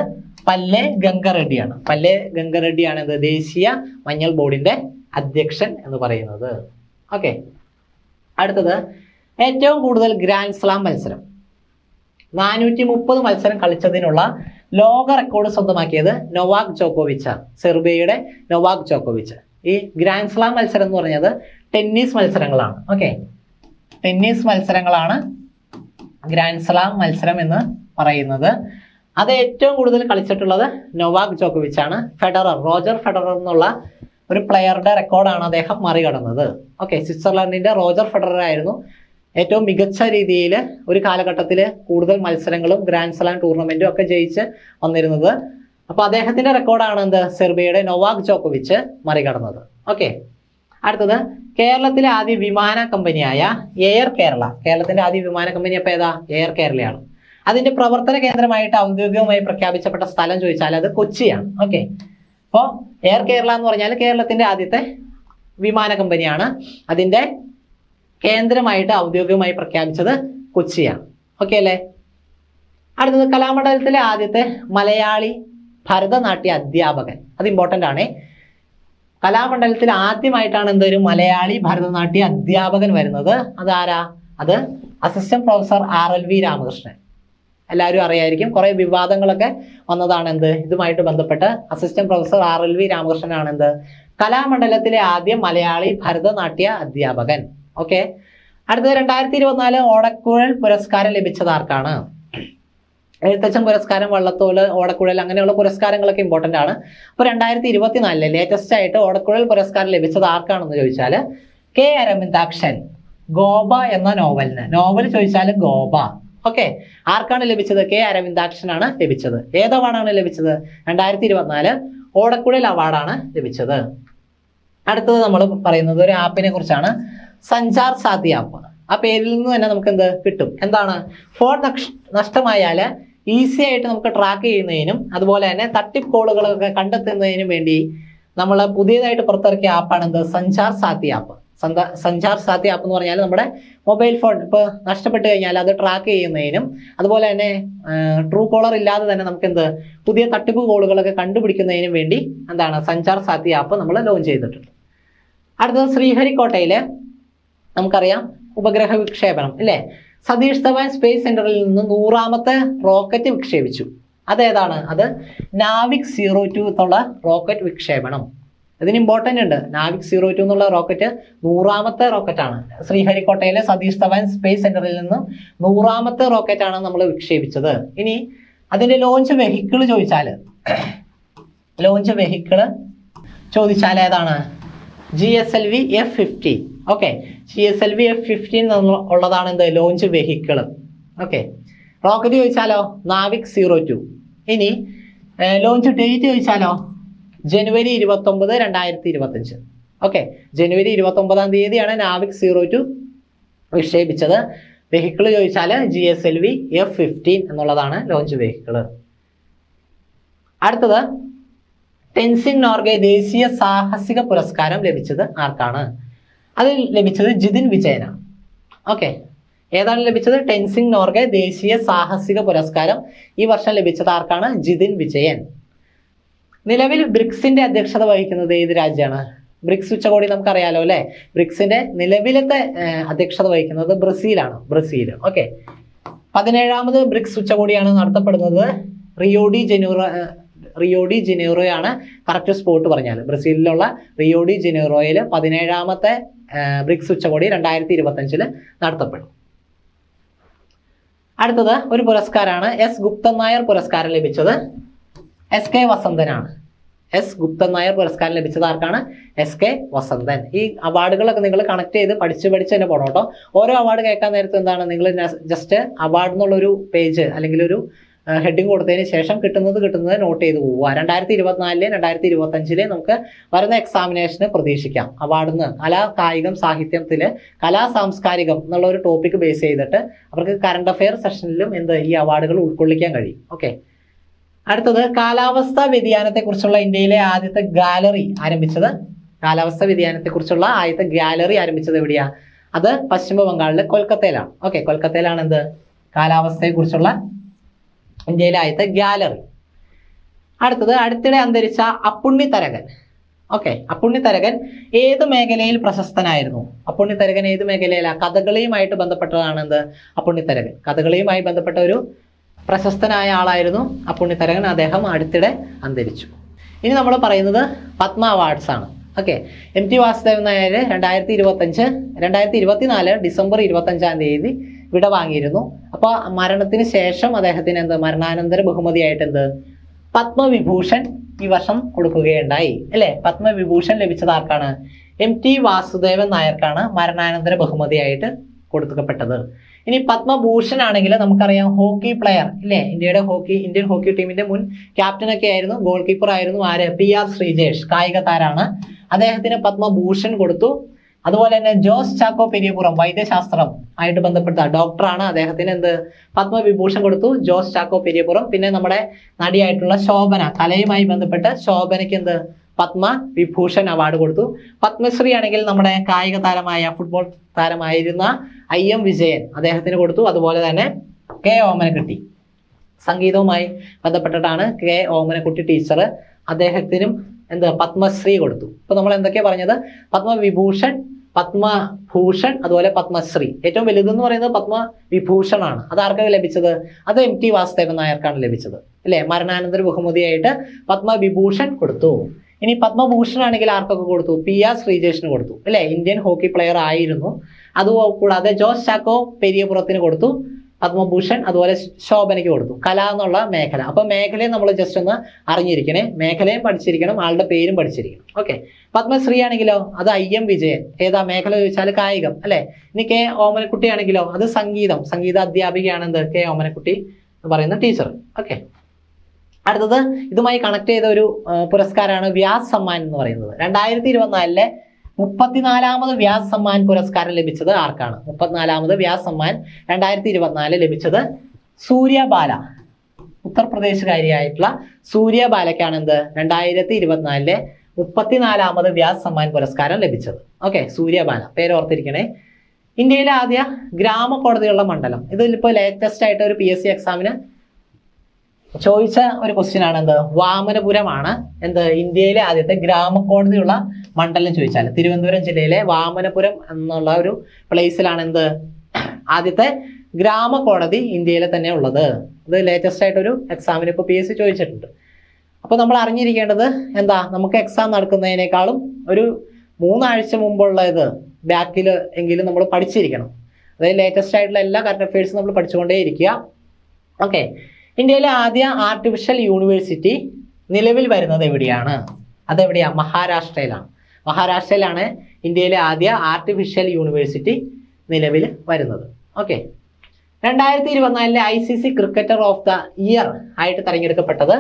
പല്ലെ ഗംഗറെഡ്ഡിയാണ്. പല്ലെ ഗംഗറെഡ്ഡിയാണ് ഇത് ദേശീയ മഞ്ഞൾ ബോർഡിന്റെ അധ്യക്ഷൻ എന്ന് പറയുന്നത്. ഓക്കെ അടുത്തത് ഏറ്റവും കൂടുതൽ ഗ്രാൻഡ് സ്ലാം മത്സരം. നാനൂറ്റി മുപ്പത് മത്സരം കളിച്ചതിനുള്ള ലോക റെക്കോർഡ് സ്വന്തമാക്കിയത് നൊവാക് ജോക്കോവിച്ച സെർബിയയുടെ നൊവാക് ജോക്കോവിച്ച്. ഈ ഗ്രാൻഡ് സ്ലാം മത്സരം എന്ന് പറഞ്ഞത് ടെന്നീസ് മത്സരങ്ങളാണ്. ഓക്കെ ടെന്നീസ് മത്സരങ്ങളാണ് ഗ്രാൻഡ് സ്ലാം മത്സരം എന്ന് പറയുന്നത്. അത് ഏറ്റവും കൂടുതൽ കളിച്ചിട്ടുള്ളത് നൊവാക് ജോക്കോവിച്ച് ആണ് ഫെഡറർ റോജർ ഫെഡറർ എന്നുള്ള ഒരു പ്ലെയറുടെ റെക്കോർഡാണ് അദ്ദേഹം മറികടന്നത്. ഓക്കെ സ്വിറ്റ്സർലൻഡിന്റെ റോജർ ഫെഡറർ ആയിരുന്നു. ഏറ്റവും മികച്ച രീതിയിൽ ഒരു കാലഘട്ടത്തിൽ കൂടുതൽ മത്സരങ്ങളും ഗ്രാൻഡ് സ്ലാം ടൂർണമെന്റും ഒക്കെ ജയിച്ച് വന്നിരുന്നത്. അപ്പൊ അദ്ദേഹത്തിന്റെ റെക്കോർഡാണ് എന്ത്? സെർബിയയുടെ നൊവാക് ജോക്കോവിച്ച് മറികടന്നത്. ഓക്കെ അടുത്തത് കേരളത്തിലെ ആദ്യ വിമാന കമ്പനിയായ എയർ കേരള കേരളത്തിന്റെ ആദ്യ വിമാന കമ്പനി അപ്പൊ ഏതാ? എയർ കേരളയാണ് അതിന്റെ പ്രവർത്തന കേന്ദ്രമായിട്ട് ഔദ്യോഗികമായി പ്രഖ്യാപിച്ചപ്പെട്ട സ്ഥലം ചോദിച്ചാൽ അത് കൊച്ചിയാണ്. ഓക്കെ അപ്പോൾ എയർ കേരള എന്ന് പറഞ്ഞാൽ കേരളത്തിന്റെ ആദ്യത്തെ വിമാന കമ്പനിയാണ്. അതിന്റെ കേന്ദ്രമായിട്ട് ഔദ്യോഗികമായി പ്രഖ്യാപിച്ചത് കൊച്ചിയാണ്. ഓക്കെ അല്ലേ? അടുത്തത് കലാമണ്ഡലത്തിലെ ആദ്യത്തെ മലയാളി ഭരതനാട്യ അധ്യാപകൻ. അത് ഇമ്പോർട്ടന്റ് ആണേ. കലാമണ്ഡലത്തിൽ ആദ്യമായിട്ടാണ് എന്തൊരു മലയാളി ഭരതനാട്യ അധ്യാപകൻ വരുന്നത്? അതാരാ? അത് assistant professor R L V Ramakrishnan. എല്ലാവരും അറിയായിരിക്കും. കുറേ വിവാദങ്ങളൊക്കെ വന്നതാണ് എന്ത്? ഇതുമായിട്ട് ബന്ധപ്പെട്ട് assistant professor R L V രാമകൃഷ്ണനാണ് എന്ത്? കലാമണ്ഡലത്തിലെ ആദ്യം മലയാളി ഭരതനാട്യ അധ്യാപകൻ. ഓക്കെ. അടുത്തത് രണ്ടായിരത്തി ഇരുപത്തിനാല് ഓടക്കുഴൽ പുരസ്കാരം ലഭിച്ചത് ആർക്കാണ്? എഴുത്തച്ഛൻ പുരസ്കാരം വള്ളത്തോൽ ഓടക്കുഴൽ അങ്ങനെയുള്ള പുരസ്കാരങ്ങളൊക്കെ ഇമ്പോർട്ടന്റ് ആണ്. അപ്പോൾ രണ്ടായിരത്തി ഇരുപത്തിനാലിലെ ലേറ്റസ്റ്റ് ആയിട്ട് ഓടക്കുഴൽ പുരസ്കാരം ലഭിച്ചത് ആർക്കാണെന്ന് ചോദിച്ചാൽ കെ അരവിന്ദാക്ഷൻ ഗോപ എന്ന നോവലിന്. നോവൽ ചോദിച്ചാൽ ഗോപ. ഓക്കെ. ആർക്കാണ് ലഭിച്ചത്? കെ അരവിന്ദാക്ഷനാണ് ലഭിച്ചത്. ഏത് അവാർഡാണ് ലഭിച്ചത്? രണ്ടായിരത്തി ഇരുപത്തിനാല് ഓടക്കുഴൽ അവാർഡാണ് ലഭിച്ചത്. അടുത്തത് നമ്മൾ പറയുന്നത് ഒരു ആപ്പിനെ കുറിച്ചാണ്. സഞ്ചാർ സാധ്യമാക്കുന്നത് ആപ്പ് ആ പേരിൽ നിന്ന് തന്നെ നമുക്ക് എന്ത് കിട്ടും? എന്താണ്? ഫോൺ നഷ്- നഷ്ടമായാൽ ഈസി ആയിട്ട് നമുക്ക് ട്രാക്ക് ചെയ്യുന്നതിനും അതുപോലെ തന്നെ തട്ടിപ്പ് കോളുകളൊക്കെ കണ്ടെത്തുന്നതിനും വേണ്ടി നമ്മൾ പുതിയതായിട്ട് പുറത്തിറക്കിയ ആപ്പാണ് എന്ത്? സഞ്ചാർ സാധ്യ ആപ്പ് സഞ്ചാർ സാധ്യ ആപ്പ് എന്ന് പറഞ്ഞാൽ നമ്മുടെ മൊബൈൽ ഫോൺ ഇപ്പോൾ നഷ്ടപ്പെട്ട് കഴിഞ്ഞാൽ അത് ട്രാക്ക് ചെയ്യുന്നതിനും അതുപോലെ തന്നെ ട്രൂ കോളർ ഇല്ലാതെ തന്നെ നമുക്ക് എന്ത് പുതിയ തട്ടിപ്പ് കോളുകളൊക്കെ കണ്ടുപിടിക്കുന്നതിനും വേണ്ടി എന്താണ്? സഞ്ചാർ സാധ്യ ആപ്പ് നമ്മൾ ലോഞ്ച് ചെയ്തിട്ടുണ്ട്. അടുത്തത് ശ്രീഹരിക്കോട്ടയിലെ നമുക്കറിയാം ഉപഗ്രഹ വിക്ഷേപണം അല്ലേ സതീഷ് ധവാൻ സ്പേസ് സെന്ററിൽ നിന്ന് നൂറാമത്തെ റോക്കറ്റ് വിക്ഷേപിച്ചു. അതേതാണ്? അത് നാവിക് സീറോ ടു എന്നുള്ള റോക്കറ്റ് വിക്ഷേപണം. ഇതിന് ഇമ്പോർട്ടന്റ് ഉണ്ട്. നാവിക് സീറോ ടു എന്നുള്ള റോക്കറ്റ് നൂറാമത്തെ റോക്കറ്റാണ്. ശ്രീഹരിക്കോട്ടയിലെ സതീഷ് ധവാൻ സ്പേസ് സെന്ററിൽ നിന്ന് നൂറാമത്തെ റോക്കറ്റാണ് നമ്മൾ വിക്ഷേപിച്ചത്. ഇനി അതിന്റെ ലോഞ്ച് വെഹിക്കിൾ ചോദിച്ചാൽ ലോഞ്ച് വെഹിക്കിൾ ചോദിച്ചാൽ ഏതാണ്? G S L V F fifty okay G S L V F fifteen ഉള്ളതാണ് എന്ത് ലോഞ്ച് വെഹിക്കിൾ ഓക്കെ റോക്കറ്റ് ചോദിച്ചാലോ? നാവിക് സീറോ ടു ഇനി ലോഞ്ച് ഡേറ്റ് ചോദിച്ചാലോ? ജനുവരി ഇരുപത്തൊമ്പത് രണ്ടായിരത്തി ഇരുപത്തഞ്ച് ഓക്കെ ജനുവരി ഇരുപത്തൊമ്പതാം തീയതിയാണ് നാവിക് സീറോ ടു വിക്ഷേപിച്ചത്. വെഹിക്കിൾ ചോദിച്ചാൽ G S L V F fifteen എന്നുള്ളതാണ് ലോഞ്ച് വെഹിക്കിൾ അടുത്തത് ടെൻസിംഗ് നോർഗെ ദേശീയ സാഹസിക പുരസ്കാരം ലഭിച്ചത് ആർക്കാണ്? അത് ലഭിച്ചത് ജിതിൻ വിജയനാണ് ഓക്കെ. ഏതാണ് ലഭിച്ചത്? ടെൻസിംഗ് നോർഗെ ദേശീയ സാഹസിക പുരസ്കാരം. ഈ വർഷം ലഭിച്ചത് ആർക്കാണ്? ജിതിൻ വിജയൻ. നിലവിൽ ബ്രിക്സിന്റെ അധ്യക്ഷത വഹിക്കുന്നത് ഏത് രാജ്യമാണ്? ബ്രിക്സ് ഉച്ചകോടി നമുക്കറിയാലോ അല്ലെ? ബ്രിക്സിന്റെ നിലവിലത്തെ അധ്യക്ഷത വഹിക്കുന്നത് ബ്രസീലാണ്. Brazil okay. പതിനേഴാമത് ബ്രിക്സ് ഉച്ചകോടിയാണ് നടത്തപ്പെടുന്നത്. Rio de Janeiro Rio de ജിനേറോയാണ് correct spot പറഞ്ഞാൽ ബ്രസീലിലുള്ള റിയോഡി ജിനേറോയിൽ പതിനേഴാമത്തെ ബ്രിക്സ് ഉച്ചകോടി രണ്ടായിരത്തി ഇരുപത്തഞ്ചിൽ നടത്തപ്പെടും. അടുത്തത് ഒരു പുരസ്കാരമാണ് എസ് ഗുപ്തൻ നായർ പുരസ്കാരം ലഭിച്ചത്. എസ് കെ വസന്തനാണ്. എസ് ഗുപ്തൻ നായർ പുരസ്കാരം ലഭിച്ചത് ആർക്കാണ്? S K Vasanthan. ഈ അവാർഡുകളൊക്കെ നിങ്ങൾ കണക്ട് ചെയ്ത് പഠിച്ച് പഠിച്ച് തന്നെ പോകണം കേട്ടോ. ഓരോ അവാർഡ് കേൾക്കാൻ നേരത്തെ എന്താണ്? നിങ്ങൾ ജസ്റ്റ് അവാർഡ് എന്നുള്ളൊരു പേജ് അല്ലെങ്കിൽ ഒരു ഹെഡിങ് കൊടുത്തതിന് ശേഷം കിട്ടുന്നത് കിട്ടുന്നത് നോട്ട് ചെയ്ത് പോവുക. രണ്ടായിരത്തി ഇരുപത്തിനാലിലെ രണ്ടായിരത്തി ഇരുപത്തഞ്ചിലെ നമുക്ക് വരുന്ന എക്സാമിനേഷന് പ്രതീക്ഷിക്കാം. അവാർഡിൽ നിന്ന് കലാ കായികം സാഹിത്യത്തിൽ കലാ സാംസ്കാരികം എന്നുള്ള ഒരു ടോപ്പിക് ബേസ് ചെയ്തിട്ട് അവർക്ക് കറണ്ട് അഫെയർ സെഷനിലും എന്ത് ഈ അവാർഡുകൾ ഉൾക്കൊള്ളിക്കാൻ കഴിയും. ഓക്കെ അടുത്തത് കാലാവസ്ഥാ വ്യതിയാനത്തെക്കുറിച്ചുള്ള ഇന്ത്യയിലെ ആദ്യത്തെ ഗാലറി ആരംഭിച്ചത്. കാലാവസ്ഥാ വ്യതിയാനത്തെക്കുറിച്ചുള്ള ആദ്യത്തെ ഗാലറി ആരംഭിച്ചത് എവിടെയാ? അത് പശ്ചിമ ബംഗാളിലെ കൊൽക്കത്തയിലാണ്. ഓക്കെ കൊൽക്കത്തയിലാണ് എന്ത് കാലാവസ്ഥയെക്കുറിച്ചുള്ള ഇന്ത്യയിലെ ആദ്യത്തെ ഗാലറി. അടുത്തത് അടുത്തിടെ അന്തരിച്ച അപ്പുണ്ണി തരകൻ ഓക്കെ അപ്പുണ്ണി തരകൻ ഏത് മേഖലയിൽ പ്രശസ്തനായിരുന്നു? അപ്പുണ്ണി തരകൻ ഏത് മേഖലയിലാണ് കഥകളിയുമായിട്ട് ബന്ധപ്പെട്ടതാണ് എന്ത്? അപ്പുണ്ണി തരകൻ കഥകളിയുമായി ബന്ധപ്പെട്ട ഒരു പ്രശസ്തനായ ആളായിരുന്നു അപ്പുണ്ണി തരകൻ അദ്ദേഹം അടുത്തിടെ അന്തരിച്ചു. ഇനി നമ്മൾ പറയുന്നത് പത്മ അവാർഡ്സ് ആണ്. Okay M T Vasudevan Nair രണ്ടായിരത്തി ഇരുപത്തഞ്ച് രണ്ടായിരത്തി ഇരുപത്തിനാല് ഡിസംബർ ഇരുപത്തഞ്ചാം തീയതി വിട വാങ്ങിയിരുന്നു അപ്പോൾ മരണത്തിന് ശേഷം അദ്ദേഹത്തിന് എന്ത്? മരണാനന്തര ബഹുമതിയായിട്ട് എന്ത്? പത്മവിഭൂഷൺ ഈ വർഷം കൊടുക്കുകയുണ്ടായി. അല്ലേ? പത്മവിഭൂഷൺ ലഭിച്ചത് ആർക്കാണ്? എം ടി വാസുദേവൻ നായർക്കാണ് മരണാനന്തര ബഹുമതിയായിട്ട് കൊടുക്കപ്പെട്ടത്. ഇനി പത്മഭൂഷൺ ആണെങ്കിൽ നമുക്കറിയാം ഹോക്കി പ്ലെയർ ഇല്ലേ? ഇന്ത്യയുടെ ഹോക്കി ഇന്ത്യൻ ഹോക്കി ടീമിന്റെ മുൻ ക്യാപ്റ്റനൊക്കെ ആയിരുന്നു ഗോൾ കീപ്പർ ആയിരുന്നു ആര്? പി ആർ ശ്രീജേഷ് കായിക താരാണ് അദ്ദേഹത്തിന് പത്മഭൂഷൺ കൊടുത്തു. അതുപോലെ തന്നെ ജോസ് ചാക്കോ പെരിയപുറം വൈദ്യശാസ്ത്രം ആയിട്ട് ബന്ധപ്പെട്ട ഡോക്ടറാണ്. അദ്ദേഹത്തിന് എന്ത്? പത്മവിഭൂഷൺ കൊടുത്തു ജോസ് ചാക്കോ പെരിയപുറം. പിന്നെ നമ്മുടെ നടിയായിട്ടുള്ള ശോഭന കലയുമായി ബന്ധപ്പെട്ട് ശോഭനയ്ക്ക് എന്ത്? പത്മ വിഭൂഷൺ അവാർഡ് കൊടുത്തു. പത്മശ്രീ ആണെങ്കിൽ നമ്മുടെ കായിക താരമായ ഫുട്ബോൾ താരമായിരുന്ന ഐ എം വിജയൻ അദ്ദേഹത്തിന് കൊടുത്തു. അതുപോലെ തന്നെ കെ ഓമനക്കുട്ടി സംഗീതവുമായി ബന്ധപ്പെട്ടിട്ടാണ് കെ ഓമനക്കുട്ടി ടീച്ചർ അദ്ദേഹത്തിനും എന്ത്? പത്മശ്രീ കൊടുത്തു. ഇപ്പൊ നമ്മൾ എന്തൊക്കെയാ പറഞ്ഞത്? പത്മവിഭൂഷൺ പത്മഭൂഷൺ അതുപോലെ പത്മശ്രീ. ഏറ്റവും വലുതെന്ന് പറയുന്നത് പത്മവിഭൂഷണാണ്. അത് ആർക്കാണ് ലഭിച്ചത്? അത് എം ടി വാസുദേവൻ നായർക്കാണ് ലഭിച്ചത്. അല്ലേ? മരണാനന്തര ബഹുമതിയായിട്ട് പത്മവിഭൂഷൺ കൊടുത്തു. ഇനി പത്മഭൂഷൺ ആണെങ്കിൽ ആർക്കൊക്കെ കൊടുത്തു? പി ആർ ശ്രീജേഷിന് കൊടുത്തു. അല്ലേ? ഇന്ത്യൻ ഹോക്കി പ്ലെയർ ആയിരുന്നു. അതുകൂടാതെ ജോസ് ചാക്കോ പെരിയപുറത്തിന് കൊടുത്തു. പത്മഭൂഷൺ അതുപോലെ ശോഭനയ്ക്ക് കൊടുത്തു. കല എന്നുള്ള മേഖല. അപ്പൊ മേഖലയെ നമ്മൾ ജസ്റ്റ് ഒന്ന് അറിഞ്ഞിരിക്കണേ. മേഖലയും പഠിച്ചിരിക്കണം. ആളുടെ പേരും പഠിച്ചിരിക്കണം. ഓക്കെ പത്മശ്രീ ആണെങ്കിലോ? അത് ഐ എം വിജയൻ. ഏതാ? മേഖല ചോദിച്ചാൽ കായികം. അല്ലെ? ഇനി കെ ഓമനക്കുട്ടി ആണെങ്കിലോ? അത് സംഗീതം. സംഗീത അധ്യാപികയാണ് എന്ത്? കെ ഓമനക്കുട്ടി എന്ന് പറയുന്ന ടീച്ചർ ഓക്കെ അടുത്തത് ഇതുമായി കണക്ട് ചെയ്ത ഒരു പുരസ്കാരമാണ് വ്യാസ് സമ്മാൻ എന്ന് പറയുന്നത്. രണ്ടായിരത്തി ഇരുപത്തിനാലിലെ മുപ്പത്തിനാലാമത് വ്യാസ് സമ്മാൻ പുരസ്കാരം ലഭിച്ചത് ആർക്കാണ്? മുപ്പത്തിനാലാമത് വ്യാസ് സമ്മാൻ രണ്ടായിരത്തി ഇരുപത്തിനാല് ലഭിച്ചത് സൂര്യബാല. ഉത്തർപ്രദേശുകാരിയായിട്ടുള്ള സൂര്യബാലയ്ക്കാണ് എന്ത്? രണ്ടായിരത്തി ഇരുപത്തിനാലിലെ മുപ്പത്തിനാലാമത് വ്യാസ് സമ്മാൻ പുരസ്കാരം ലഭിച്ചത്. ഓക്കെ സൂര്യബാല. പേര് ഓർത്തിരിക്കണേ. ഇന്ത്യയിലെ ആദ്യ ഗ്രാമ കോടതിയുള്ള മണ്ഡലം ഇതിലിപ്പോൾ ലേറ്റസ്റ്റ് ആയിട്ട് ഒരു പി എസ് സി എക്സാമിന് ചോദിച്ച ഒരു ക്വസ്റ്റ്യൻ ആണ് എന്ത്? വാമനപുരമാണ് എന്ത്? ഇന്ത്യയിലെ ആദ്യത്തെ ഗ്രാമകോടതിയുള്ള മണ്ഡലം ചോദിച്ചാൽ തിരുവനന്തപുരം ജില്ലയിലെ വാമനപുരം എന്നുള്ള ഒരു പ്ലേസിലാണ് എന്ത്? ആദ്യത്തെ ഗ്രാമകോടതി ഇന്ത്യയിലെ തന്നെ ഉള്ളത്. അത് ലേറ്റസ്റ്റ് ആയിട്ടൊരു എക്സാമിന് ഇപ്പോൾ പി എസ് സി ചോദിച്ചിട്ടുണ്ട്. അപ്പോൾ നമ്മൾ അറിഞ്ഞിരിക്കേണ്ടത് എന്താ? നമുക്ക് എക്സാം നടക്കുന്നതിനേക്കാളും ഒരു മൂന്നാഴ്ച മുമ്പുള്ള ഇത് ബാക്കിൽ എങ്കിലും നമ്മൾ പഠിച്ചിരിക്കണം. അതായത് ലേറ്റസ്റ്റ് ആയിട്ടുള്ള എല്ലാ കറണ്ട് അഫയേഴ്സും നമ്മൾ പഠിച്ചുകൊണ്ടേ ഇരിക്കുക ഓക്കെ. ഇന്ത്യയിലെ ആദ്യ ആർട്ടിഫിഷ്യൽ യൂണിവേഴ്സിറ്റി നിലവിൽ വരുന്നത് എവിടെയാണ്? അതെവിടെയാ? മഹാരാഷ്ട്രയിലാണ്. മഹാരാഷ്ട്രയിലാണ് ഇന്ത്യയിലെ ആദ്യ ആർട്ടിഫിഷ്യൽ യൂണിവേഴ്സിറ്റി നിലവിൽ വരുന്നത്. ഓക്കെ രണ്ടായിരത്തി ഇരുപത്തിനാലിലെ I C C cricketer of the year ആയിട്ട് തെരഞ്ഞെടുക്കപ്പെട്ടത്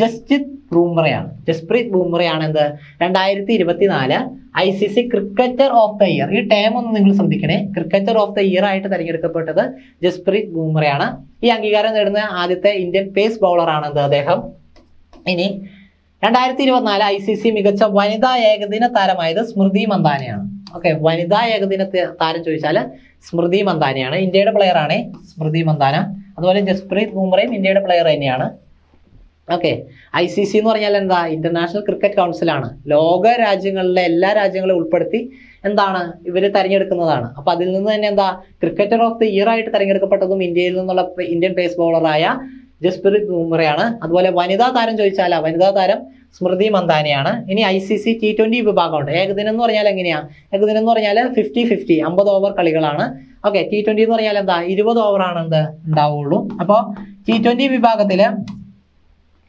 ജസ്ജിത് ബൂംറയാണ്. ജസ്പ്രീത് ബൂംറയാണ് എന്ത്? രണ്ടായിരത്തി ഇരുപത്തിനാല് I C C cricketer of the year ഈ ടേം ഒന്ന് നിങ്ങൾ ശ്രദ്ധിക്കണേ. ക്രിക്കറ്റർ ഓഫ് ദ ഇയർ ആയിട്ട് തെരഞ്ഞെടുക്കപ്പെട്ടത് ജസ്പ്രീത് ബൂംറയാണ്. ഈ അംഗീകാരം നേടുന്ന ആദ്യത്തെ ഇന്ത്യൻ പേസ് ബൗളറാണ് എന്ത് അദ്ദേഹം? ഇനി രണ്ടായിരത്തി ഇരുപത്തിനാല് ഐ സി സി മികച്ച വനിതാ ഏകദിന താരമായത് സ്മൃതി മന്ദാനയാണ്. ഓക്കെ വനിതാ ഏകദിന താരം ചോദിച്ചാൽ സ്മൃതി മന്ദാനയാണ്. ഇന്ത്യയുടെ പ്ലെയർ ആണ് സ്മൃതി മന്ദാന. അതുപോലെ ജസ്പ്രീത് ബുംറയും ഇന്ത്യയുടെ പ്ലെയർ തന്നെയാണ്. ഓക്കെ ഐ സി സി എന്ന് പറഞ്ഞാൽ എന്താ? ഇന്റർനാഷണൽ ക്രിക്കറ്റ് കൗൺസിലാണ് ലോക രാജ്യങ്ങളിലെ എല്ലാ രാജ്യങ്ങളും ഉൾപ്പെടുത്തി എന്താണ് ഇവർ തിരഞ്ഞെടുക്കുന്നതാണ്. അപ്പോൾ അതിൽ നിന്ന് തന്നെ എന്താ? ക്രിക്കറ്റർ ഓഫ് ദി ഇയർ ആയിട്ട് തിരഞ്ഞെടുക്കപ്പെട്ടതും ഇന്ത്യയിൽ നിന്നുള്ള ഇന്ത്യൻ പേസ് ബൗളറായ ജസ്പ്രീത് ബുംറയാണ്. അതുപോലെ വനിതാ താരം ചോദിച്ചാൽ വനിതാ താരം സ്മൃതി മന്ദാനയാണ്. ഇനി I C C T twenty വിഭാഗമുണ്ട്. ഏകദിനം എന്ന് പറഞ്ഞാൽ എങ്ങനെയാ? ഏകദിനം എന്ന് പറഞ്ഞാൽ ഫിഫ്റ്റി ഫിഫ്റ്റി അമ്പത് ഓവർ കളികളാണ്. ഓക്കെ ടി ട്വന്റി എന്ന് പറഞ്ഞാൽ എന്താ? ഇരുപത് ഓവറാണ് എന്ത്? ഉണ്ടാവുള്ളൂ. അപ്പോൾ ടി ട്വന്റി വിഭാഗത്തിൽ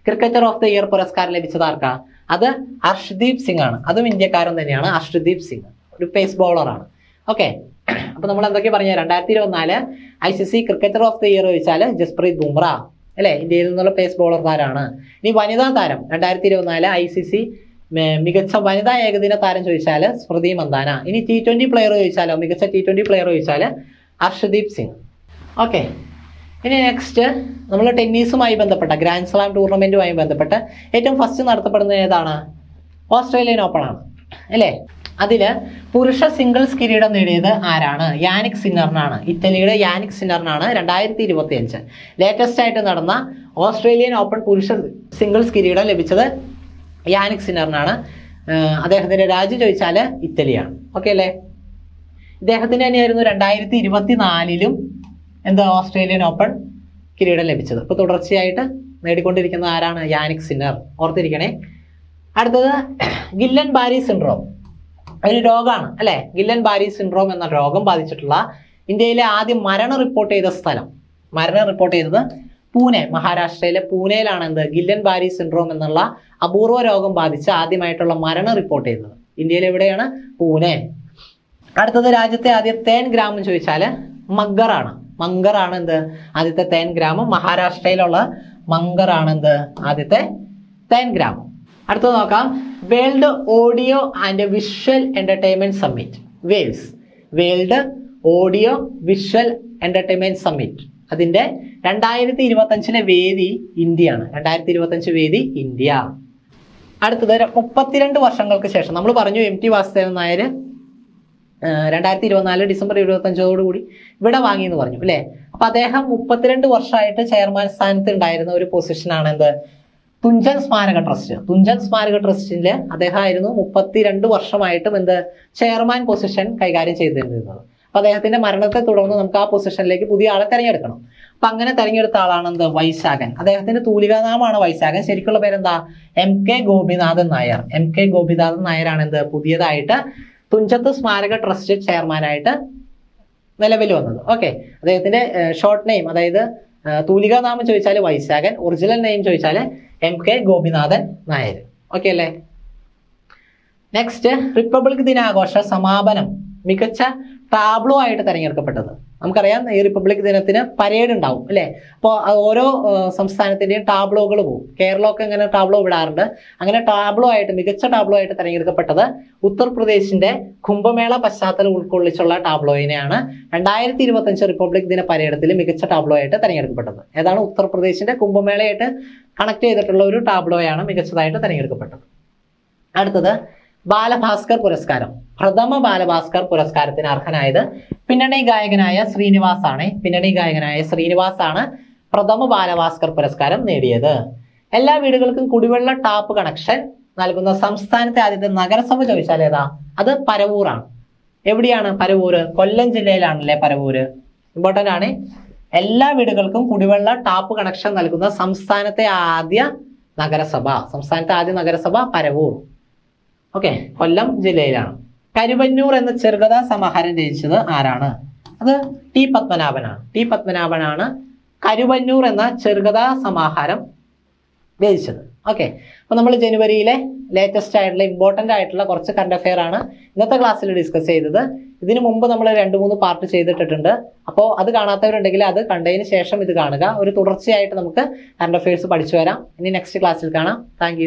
ക്രിക്കറ്റർ ഓഫ് ദ ഇയർ പുരസ്കാരം ലഭിച്ചത് ആർക്കാ? അത് ഹർഷ്ദീപ് സിംഗ് ആണ് അതും ഇന്ത്യക്കാരൻ തന്നെയാണ് ഹർഷ്ദീപ് സിംഗ്. ഒരു പേസ് ബൗളറാണ് ഓക്കെ അപ്പൊ നമ്മൾ എന്തൊക്കെ പറഞ്ഞു? രണ്ടായിരത്തി ഇരുപത്തിനാല് I C C cricketer of the year ചോദിച്ചാൽ ജസ്പ്രീത് ബുംറ. അല്ലെ? ഇന്ത്യയിൽ നിന്നുള്ള പേസ് ബോളർമാരാണ് ഇനി വനിതാ താരം രണ്ടായിരത്തി ഇരുപത്തിനാല് ഐ സി സി മികച്ച വനിതാ ഏകദിന താരം ചോദിച്ചാൽ സ്മൃതി മന്ദാന. ഇനി ടി ട്വന്റി പ്ലെയർ ചോദിച്ചാലോ? മികച്ച ടി ട്വന്റി പ്ലെയർ ചോദിച്ചാൽ ഹർഷദീപ് സിംഗ്. ഓക്കെ ഇനി നെക്സ്റ്റ് നമ്മൾ ടെന്നീസുമായി ബന്ധപ്പെട്ട ഗ്രാൻഡ് സ്ലാം ടൂർണമെന്റുമായി ബന്ധപ്പെട്ട് ഏറ്റവും ഫസ്റ്റ് നടത്തപ്പെടുന്നത് ഏതാണ്? ഓസ്ട്രേലിയൻ ഓപ്പൺ ആണ്. അല്ലേ? അതിൽ പുരുഷ സിംഗിൾസ് കിരീടം നേടിയത് ആരാണ്? യാനിക് സിന്നറിനാണ് ഇറ്റലിയുടെ യാനിക് സിന്നറിനാണ് രണ്ടായിരത്തി ഇരുപത്തി അഞ്ച് ലേറ്റസ്റ്റ് ആയിട്ട് നടന്ന ഓസ്ട്രേലിയൻ ഓപ്പൺ പുരുഷ സിംഗിൾസ് കിരീടം ലഭിച്ചത് യാനിക് സിന്നറിനാണ് അദ്ദേഹത്തിന്റെ രാജ്യം ചോദിച്ചാൽ ഇറ്റലിയാണ്. ഓക്കെ അല്ലേ? ഇദ്ദേഹത്തിന് തന്നെയായിരുന്നു രണ്ടായിരത്തി ഇരുപത്തി നാലിലും എന്താ ഓസ്ട്രേലിയൻ ഓപ്പൺ കിരീടം ലഭിച്ചത്. അപ്പോൾ തുടർച്ചയായിട്ട് നേടിക്കൊണ്ടിരിക്കുന്ന ആരാണ്? യാനിക് സിന്നർ ഓർത്തിരിക്കണേ. അടുത്തത് ഗില്ലൻ ബാരി സിൻഡ്രോം ഒരു രോഗമാണ് അല്ലെ? ഗില്ലൻ ബാരി സിൻഡ്രോം എന്ന രോഗം ബാധിച്ചിട്ടുള്ള ഇന്ത്യയിലെ ആദ്യം മരണം റിപ്പോർട്ട് ചെയ്ത സ്ഥലം. മരണം റിപ്പോർട്ട് ചെയ്തത് പൂനെ മഹാരാഷ്ട്രയിലെ പൂനെയിലാണ് എന്ത്? ഗില്ലൻ ബാരി സിൻഡ്രോം എന്നുള്ള അപൂർവ രോഗം ബാധിച്ച് ആദ്യമായിട്ടുള്ള മരണം റിപ്പോർട്ട് ചെയ്തത്. ഇന്ത്യയിൽ എവിടെയാണ്? പൂനെ. അടുത്തത് രാജ്യത്തെ ആദ്യ തേൻ ഗ്രാമം ചോദിച്ചാൽ മഗ്ഗറാണ് മങ്കറാണ് എന്ത്? ആദ്യത്തെ തേൻ ഗ്രാമം. മഹാരാഷ്ട്രയിലുള്ള മങ്കറാണ് എന്ത്? ആദ്യത്തെ തേൻ ഗ്രാമം. അടുത്തത് നോക്കാം. World audio and visual entertainment summit. Waves. World audio visual entertainment summit. അതിന്റെ രണ്ടായിരത്തി ഇരുപത്തഞ്ചിലെ വേദി ഇന്ത്യയാണ്. രണ്ടായിരത്തി ഇരുപത്തഞ്ച് വേദി ഇന്ത്യ. അടുത്തത് മുപ്പത്തിരണ്ട് വർഷങ്ങൾക്ക് ശേഷം. നമ്മൾ പറഞ്ഞു എം ടി വാസുദേവൻ നായർ രണ്ടായിരത്തി ഇരുപത്തിനാല് ഡിസംബർ ഇരുപത്തഞ്ചോടുകൂടി ഇവിടെ വാങ്ങി എന്ന് പറഞ്ഞു അല്ലേ? അപ്പൊ അദ്ദേഹം മുപ്പത്തിരണ്ട് വർഷമായിട്ട് ചെയർമാൻ സ്ഥാനത്ത് ഉണ്ടായിരുന്ന ഒരു പൊസിഷനാണ് എന്ത്? തുഞ്ചൻ സ്മാരക ട്രസ്റ്റ്. തുഞ്ചൻ സ്മാരക ട്രസ്റ്റിൽ അദ്ദേഹം ആയിരുന്നു മുപ്പത്തിരണ്ട് വർഷമായിട്ടും എന്ത് ചെയർമാൻ പൊസിഷൻ കൈകാര്യം ചെയ്തിരുന്നത്. അപ്പൊ അദ്ദേഹത്തിന്റെ മരണത്തെ തുടർന്ന് നമുക്ക് ആ പൊസിഷനിലേക്ക് പുതിയ ആളെ തെരഞ്ഞെടുക്കണം. അപ്പൊ അങ്ങനെ തെരഞ്ഞെടുത്ത ആളാണ് എന്ത്? വൈശാഖൻ. അദ്ദേഹത്തിന്റെ തൂലികാനാമാണ് വൈശാഖൻ. ശരിക്കുള്ള പേരെന്താ? M K Gopinathan Nair. M K Gopinathan നായരാണ് എന്ത്? പുതിയതായിട്ട് തുഞ്ചത്ത് സ്മാരക ട്രസ്റ്റ് ചെയർമാനായിട്ട് നിലവിൽ വന്നത്. ഓക്കെ. അദ്ദേഹത്തിന്റെ ഷോർട്ട് നെയിം അതായത് തൂലികാനാമം തൂലികാ നാമം ചോദിച്ചാൽ വൈശാഖൻ ഒറിജിനൽ നെയിം ചോദിച്ചാൽ M K Gopinathan Nair. Okay അല്ലേ? നെക്സ്റ്റ് റിപ്പബ്ലിക് ദിനാഘോഷ സമാപനം. മികച്ച ടാബ്ലോ ആയിട്ട് തിരഞ്ഞെടുക്കപ്പെട്ടത്. നമുക്കറിയാം ഈ റിപ്പബ്ലിക് ദിനത്തിന് പരേഡ് ഉണ്ടാവും അല്ലേ? അപ്പോൾ ഓരോ സംസ്ഥാനത്തിന്റെയും ടാബ്ലോകൾ പോകും കേരളമൊക്കെ ഇങ്ങനെ ടാബ്ലോ വിടാറുണ്ട്. അങ്ങനെ ടാബ്ലോ ആയിട്ട് മികച്ച ടാബ്ലോ ആയിട്ട് തിരഞ്ഞെടുക്കപ്പെട്ടത് ഉത്തർപ്രദേശിന്റെ കുംഭമേള പശ്ചാത്തലം ഉൾക്കൊള്ളിച്ചുള്ള ടാബ്ലോയിനെയാണ് രണ്ടായിരത്തി ഇരുപത്തഞ്ച് റിപ്പബ്ലിക് ദിന പരേഡത്തിൽ മികച്ച ടാബ്ലോ ആയിട്ട് തിരഞ്ഞെടുക്കപ്പെട്ടത്. ഏതാണ് ഉത്തർപ്രദേശിന്റെ കുംഭമേളയായിട്ട് കണക്ട് ചെയ്തിട്ടുള്ള ഒരു ടാബ്ലോയാണ് മികച്ചതായിട്ട് തിരഞ്ഞെടുക്കപ്പെട്ടത്. അടുത്തത് ബാലഭാസ്കർ പുരസ്കാരം. പ്രഥമ ബാലഭാസ്കർ പുരസ്കാരത്തിന് അർഹനായത് പിന്നണി ഗായകനായ ശ്രീനിവാസ് ആണ് പിന്നണി ഗായകനായ ശ്രീനിവാസ് ആണ് പ്രഥമ ബാലഭാസ്കർ പുരസ്കാരം നേടിയത്. എല്ലാ വീടുകൾക്കും കുടിവെള്ള ടാപ്പ് കണക്ഷൻ നൽകുന്ന സംസ്ഥാനത്തെ ആദ്യത്തെ നഗരസഭ ചോദിച്ചാൽ ഏതാ? അത് പരവൂറാണ്. എവിടെയാണ് പരവൂര് കൊല്ലം ജില്ലയിലാണല്ലേ പരവൂര് ഇമ്പോർട്ടന്റ് ആണ്. എല്ലാ വീടുകൾക്കും കുടിവെള്ള ടാപ്പ് കണക്ഷൻ നൽകുന്ന സംസ്ഥാനത്തെ ആദ്യ നഗരസഭ. സംസ്ഥാനത്തെ ആദ്യ നഗരസഭ പരവൂർ. ഓക്കെ കൊല്ലം ജില്ലയിലാണ്. കരുവന്നൂർ എന്ന ചെറുകഥാ സമാഹാരം രചിച്ചത് ആരാണ്? അത് ടി പത്മനാഭനാണ്. ടി പത്മനാഭനാണ് കരുവന്നൂർ എന്ന ചെറുകഥാ സമാഹാരം രചിച്ചത്. ഓക്കെ അപ്പോൾ നമ്മൾ ജനുവരിയിലെ ലേറ്റസ്റ്റ് ആയിട്ടുള്ള ഇമ്പോർട്ടന്റ് ആയിട്ടുള്ള കുറച്ച് കറണ്ട് അഫെയർ ആണ് ഇന്നത്തെ ക്ലാസ്സിൽ ഡിസ്കസ് ചെയ്തത്. ഇതിനു മുമ്പ് നമ്മൾ രണ്ട് മൂന്ന് പാർട്ട് ചെയ്തിട്ടിട്ടുണ്ട്. അപ്പോൾ അത് കാണാത്തവരുണ്ടെങ്കിൽ അത് കണ്ടതിന് ശേഷം ഇത് കാണുക. ഒരു തുടർച്ചയായിട്ട് നമുക്ക് കറണ്ട് അഫെയർസ് പഠിച്ചു വരാം. ഇനി നെക്സ്റ്റ് ക്ലാസ്സിൽ കാണാം. താങ്ക്